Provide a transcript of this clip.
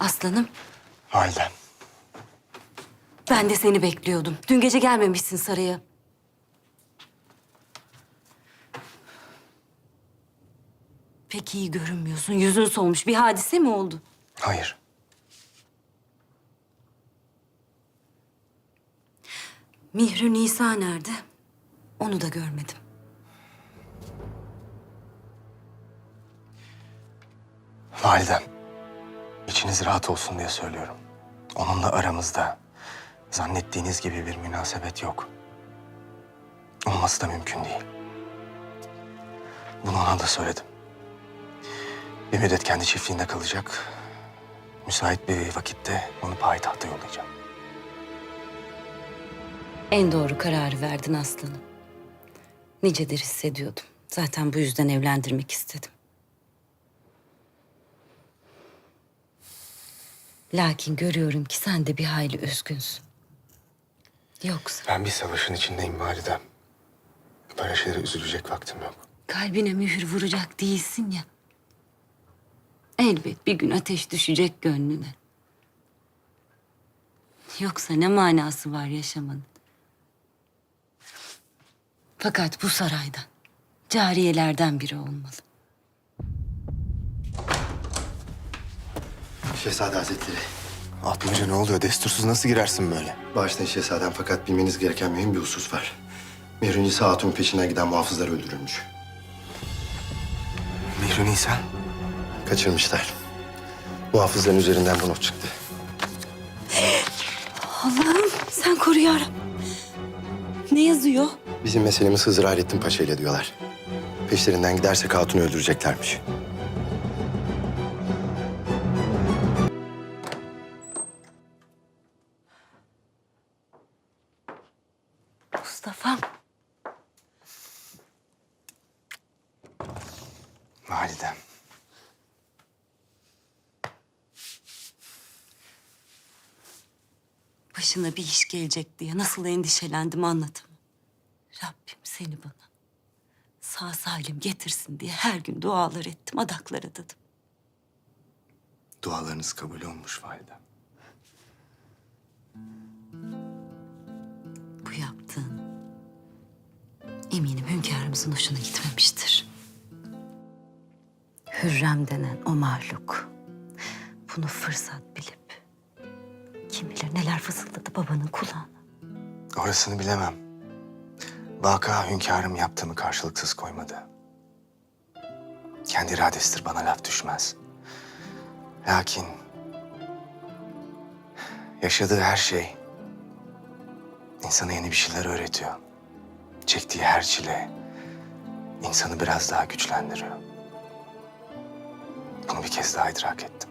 Aslanım, Validem. ben de seni bekliyordum. Dün gece gelmemişsin saraya. Pek iyi görünmüyorsun. Yüzün solmuş. Bir hadise mi oldu? Hayır. Mihri Nisa nerede? Onu da görmedim. Validem. İçiniz rahat olsun diye söylüyorum. Onunla aramızda zannettiğiniz gibi bir münasebet yok. Olması da mümkün değil. Bunu ona da söyledim. Bir müddet kendi çiftliğinde kalacak. Müsait bir vakitte onu payitahta yollayacağım. En doğru kararı verdin aslanım. Nicedir hissediyordum. Zaten bu yüzden evlendirmek istedim. Lakin görüyorum ki sen de bir hayli üzgünsün. Yoksa Ben bir savaşın içindeyim validem. Böyle şeylere üzülecek vaktim yok. kalbine mühür vuracak değilsin ya. Elbet bir gün ateş düşecek gönlüne. Yoksa ne manası var yaşamanın? Fakat bu saraydan, cariyelerden biri olmalı. Şehzade Hazretleri. Atmaca ne oluyor? Destursuz nasıl girersin böyle? Bağışlayın şehzadem fakat bilmeniz gereken mühim bir husus var. Mihrincisi Hatun'un peşinden giden muhafızlar öldürülmüş. Mihri Nisa. Kaçırmışlar. Muhafızların üzerinden bu not çıktı. Allah'ım sen koru yarabbim. Ne yazıyor? Bizim meselemiz Hızır Hayrettin Paşa ile diyorlar. Peşlerinden gidersek Hatun'u öldüreceklermiş. Mustafa. Validem. Başına bir iş gelecek diye nasıl endişelendim anlatamam. Rabbim seni bana sağ salim getirsin diye her gün dualar ettim, adaklar adadım. Dualarınız kabul olmuş validem. Eminim hünkârımızın hoşuna gitmemiştir. Hürrem denen o mahluk bunu fırsat bilip kim bilir neler fısıldadı babanın kulağına. Orasını bilemem. Vaka hünkârım yaptığımı karşılıksız koymadı. Kendi iradesidir bana laf düşmez. Lakin yaşadığı her şey insana yeni bir şeyler öğretiyor çektiği her çile insanı biraz daha güçlendiriyor. Bunu bir kez daha idrak ettim.